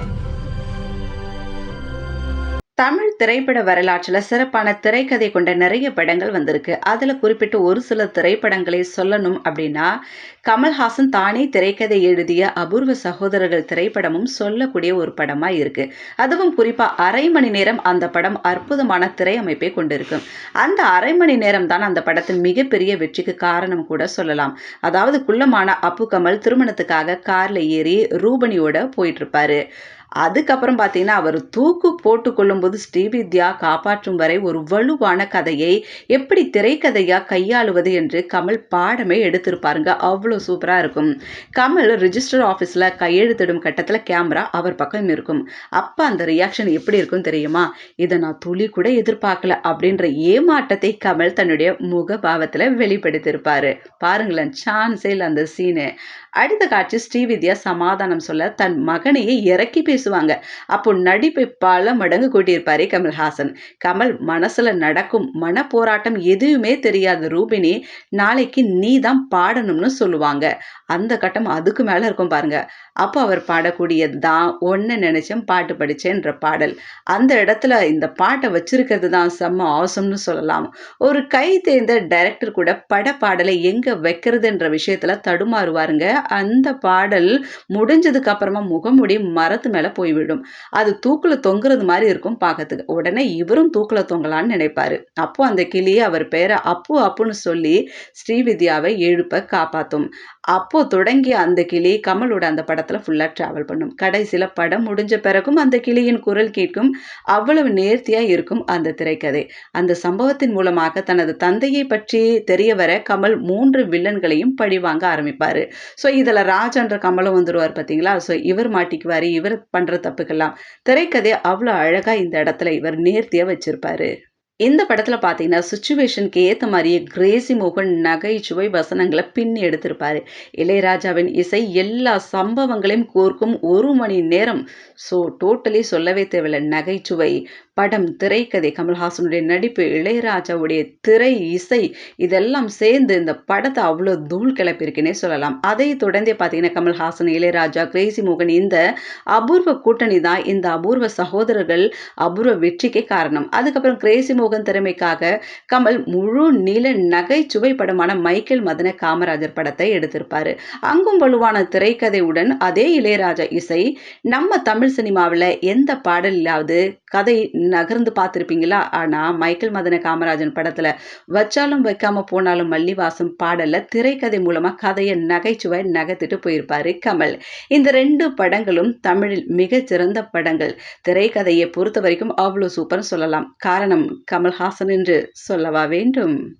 Thank you. Tamil திரைப்பட வரலாற்றில் சிறப்பான திரைக்கதை கொண்ட நிறைய படங்கள் வந்திருக்கு. அதில் குறிப்பிட்டு ஒரு சில திரைப்படங்களை சொல்லணும் அப்படின்னா கமல்ஹாசன் தானே திரைக்கதை எழுதிய அபூர்வ சகோதரர்கள் திரைப்படமும் சொல்லக்கூடிய ஒரு படமாக இருக்கு. அதுவும் குறிப்பாக அரை மணி நேரம் அந்த படம் அற்புதமான திரை அமைப்பை கொண்டிருக்கும். அந்த அரை மணி நேரம் தான் அந்த படத்தின் மிகப்பெரிய வெற்றிக்கு காரணம் கூட சொல்லலாம். அதாவது குள்ளமான அப்பு கமல் திருமணத்துக்காக காரில் ஏறி ரூபணியோட போயிட்டு இருப்பாரு. அதுக்கப்புறம் பார்த்தீங்கன்னா அவர் தூக்கு போட்டு கொள்ளும்போது ஸ்ரீவித்யா காப்பாற்றும் வரை ஒரு வலுவான கதையை எப்படி திரைக்கதையாக கையாளுவது என்று கமல் பாடமே எடுத்திருப்பாருங்க. அவ்வளோ சூப்பராக இருக்கும். கமல் ரிஜிஸ்டர் ஆஃபீஸில் கையெழுத்திடும் கட்டத்தில் கேமரா அவர் பக்கம் இருக்கும். அப்போ அந்த ரியாக்ஷன் எப்படி இருக்கும் தெரியுமா? இதை நான் துளி கூட எதிர்பார்க்கல அப்படின்ற ஏமாற்றத்தை கமல் தன்னுடைய முகபாவத்தில் வெளிப்படுத்தியிருப்பார். பாருங்களேன் சான்ஸே இல்லை அந்த சீனு அடுத்த காட்சி ஸ்ரீவித்யா சமாதானம் சொல்ல தன் மகனையே இறக்கி பேசுவாங்க. அப்போ நடிப்பை பல மடங்கு கூட்டியிருப்பாரே கமல்ஹாசன். கமல் மனசுல நடக்கும் மன போராட்டம் எதுவுமே தெரியாத ரூபினி நாளைக்கு நீ தான் பாடணும்னு சொல்லுவாங்க. அந்த கட்டம் அதுக்கு மேல இருக்கும் பாருங்க. அப்போ அவர் பாடக்கூடியது தான் ஒன்று நினைச்சேன் பாட்டு படிச்சேன்ற பாடல். அந்த இடத்துல இந்த பாட்டை வச்சிருக்கிறது தான் செம்ம ஆசம்னு சொல்லலாம். ஒரு கை தேர்ந்த டைரக்டர் கூட பட பாடலை எங்க வைக்கிறதுன்ற விஷயத்துல தடுமாறுவாருங்க. அந்த பாடல் முடிஞ்சதுக்கு அப்புறமா முகமுடி மரத்து மேல போய்விடும் அது தூக்குல தொங்குறது மாதிரி இருக்கும் பார்க்கறதுக்கு உடனே இவரும் தூக்குல தொங்கலான்னு நினைப்பாரு. அப்போ அந்த கிளியை அவர் பேரை அப்பு அப்புன்னு சொல்லி ஸ்ரீவித்யாவை எழுப்ப காப்பாத்தும். அப்போ தொடங்கிய அந்த கிளி கமலோட அந்த படத்துல ஃபுல்லா டிராவல் பண்ணும். கடைசியில படம் முடிஞ்ச பிறகும் அந்த கிளியின் குரல் கேட்கும். அவ்வளவு நேர்த்தியா இருக்கும் அந்த திரைக்கதை. அந்த சம்பவத்தின் மூலமாக தனது தந்தையை பற்றி தெரிய வர கமல் மூன்று வில்லன்களையும் பழிவாங்க ஆரம்பிப்பாரு. ஸோ இதில் ராஜன்ற கமலம் வந்துடுவார் பார்த்தீங்களா ஸோ இவர் மாட்டிக்குவார் இவர் பண்ணுற தப்புக்கெல்லாம். திரைக்கதை அவ்வளோ அழகாக இந்த இடத்துல இவர் நேர்த்தியாக வச்சிருப்பாரு. இந்த படத்தில் பார்த்தீங்கன்னா சுச்சுவேஷனுக்கு ஏற்ற மாதிரியே கிரேசி மோகன் நகைச்சுவை வசனங்களை பின்னி எடுத்திருப்பாரு. இளையராஜாவின் இசை எல்லா சம்பவங்களையும் கோர்க்கும் ஒரு மணி நேரம். ஸோ டோட்டலி சொல்லவே தேவையில்லை. நகைச்சுவை படம் திரைக்கதை கமல்ஹாசனுடைய நடிப்பு இளையராஜாவுடைய திரை இசை இதெல்லாம் சேர்ந்து இந்த படத்தை அவ்வளோ தூள் கிளப்பியிருக்குன்னே சொல்லலாம். அதை தொடர்ந்தே பார்த்தீங்கன்னா கமல்ஹாசன் இளையராஜா கிரேசி மோகன் இந்த அபூர்வ கூட்டணி தான் இந்த அபூர்வ சகோதரர்கள் அபூர்வ வெற்றிக்கே காரணம். அதுக்கப்புறம் கிரேசி மோகன் திறமைக்காக கமல் முழு நில நகைச்சுவை படமான மைக்கேல் மதன காமராஜர் படத்தை எடுத்திருப்பார். அங்கும் வலுவான திரைக்கதையுடன் அதே இளையராஜா இசை நம்ம தமிழ் சினிமாவில் எந்த பாடலாவது கதை நகர்ந்து பார்த்துருப்பீங்களா? ஆனால் மைக்கேல் மதன காமராஜன் படத்தில் வச்சாலும் வைக்காம போனாலும் மல்லிவாசம் பாடலில் திரைக்கதை மூலமாக கதையை நகைச்சுவை நகர்த்திட்டு போயிருப்பாரு கமல். இந்த ரெண்டு படங்களும் தமிழில் மிகச்சிறந்த படங்கள். திரைக்கதையை பொறுத்த வரைக்கும் அவ்வளோ சூப்பர்னு சொல்லலாம். காரணம் கமல்ஹாசன் என்று சொல்லவா வேண்டும்?